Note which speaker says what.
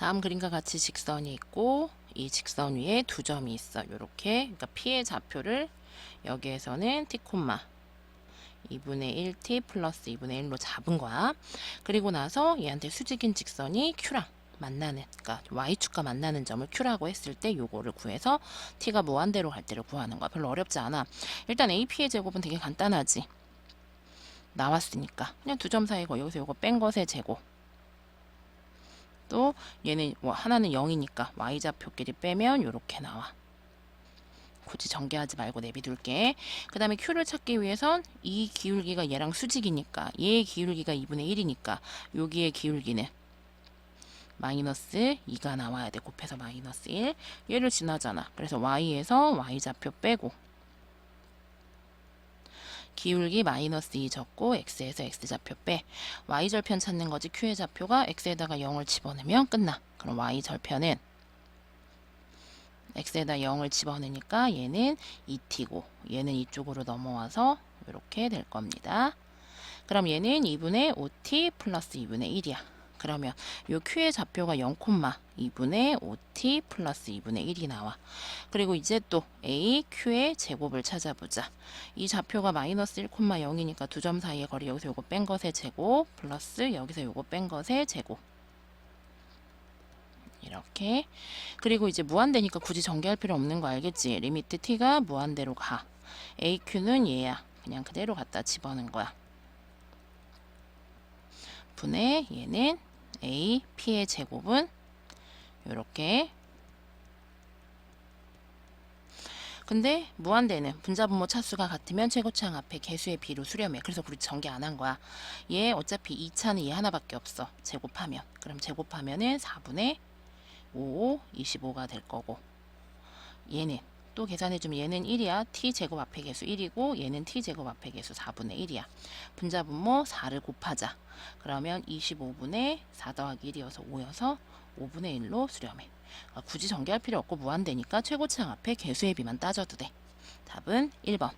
Speaker 1: 다음 그림과 같이 직선이 있고 이 직선 위에 두 점이 있어. 요렇게 그러니까 P의 좌표를 여기에서는 T 콤마 2분의 1t 플러스 2분의 1로 잡은 거야. 그리고 나서 얘한테 수직인 직선이 q랑 만나는, 그러니까 y축과 만나는 점을 q라고 했을 때 요거를 구해서 t가 무한대로 갈 때를 구하는 거야. 별로 어렵지 않아. 일단 ap의 제곱은 되게 간단하지. 나왔으니까 그냥 두 점 사이고 여기서 요거 뺀 것의 제곱. 또 얘는 뭐 하나는 0이니까 y좌표끼리 빼면 요렇게 나와. 굳이 전개하지 말고 내비둘게. 그 다음에 Q를 찾기 위해선 이 기울기가 얘랑 수직이니까 얘의 기울기가 2분의 1이니까 여기의 기울기는 마이너스 2가 나와야 돼. 곱해서 마이너스 1. 얘를 지나잖아. 그래서 Y에서 Y좌표 빼고 기울기 마이너스 2 적고 X에서 X좌표 빼. Y절편 찾는 거지. Q의 좌표가 X에다가 0을 집어넣으면 끝나. 그럼 Y절편은 x에다 0을 집어넣으니까 얘는 2t고 얘는 이쪽으로 넘어와서 이렇게 될 겁니다. 그럼 얘는 2분의 5t 플러스 2분의 1이야. 그러면 요 q의 좌표가 0, 2분의 5t 플러스 2분의 1이 나와. 그리고 이제 또 a, q의 제곱을 찾아보자. 이 좌표가 마이너스 1, 0이니까 두 점 사이의 거리 여기서 요거 뺀 것의 제곱 플러스 여기서 요거 뺀 것의 제곱. 이렇게 그리고 이제 무한대니까 굳이 전개할 필요 없는 거 알겠지? 리미트 t가 무한대로 가 aq는 얘야 그냥 그대로 갖다 집어넣은 거야 분의 얘는 a p의 제곱은 이렇게 근데 무한대는 분자분모 차수가 같으면 최고차항 앞에 개수의 비로 수렴해. 그래서 우리 전개 안 한 거야. 얘 어차피 2차는 얘 하나밖에 없어. 제곱하면. 그럼 제곱하면은 4분의 5, 25가 될 거고 얘는 또 계산해주면 얘는 1이야. t 제곱 앞에 개수 1이고 얘는 t 제곱 앞에 개수 4분의 1이야. 분자분모 4를 곱하자. 그러면 25분의 4 더하기 1이어서 5여서 5분의 1로 수렴해. 아, 굳이 전개할 필요 없고 무한대니까 최고차항 앞에 개수의 비만 따져도 돼. 답은 1번.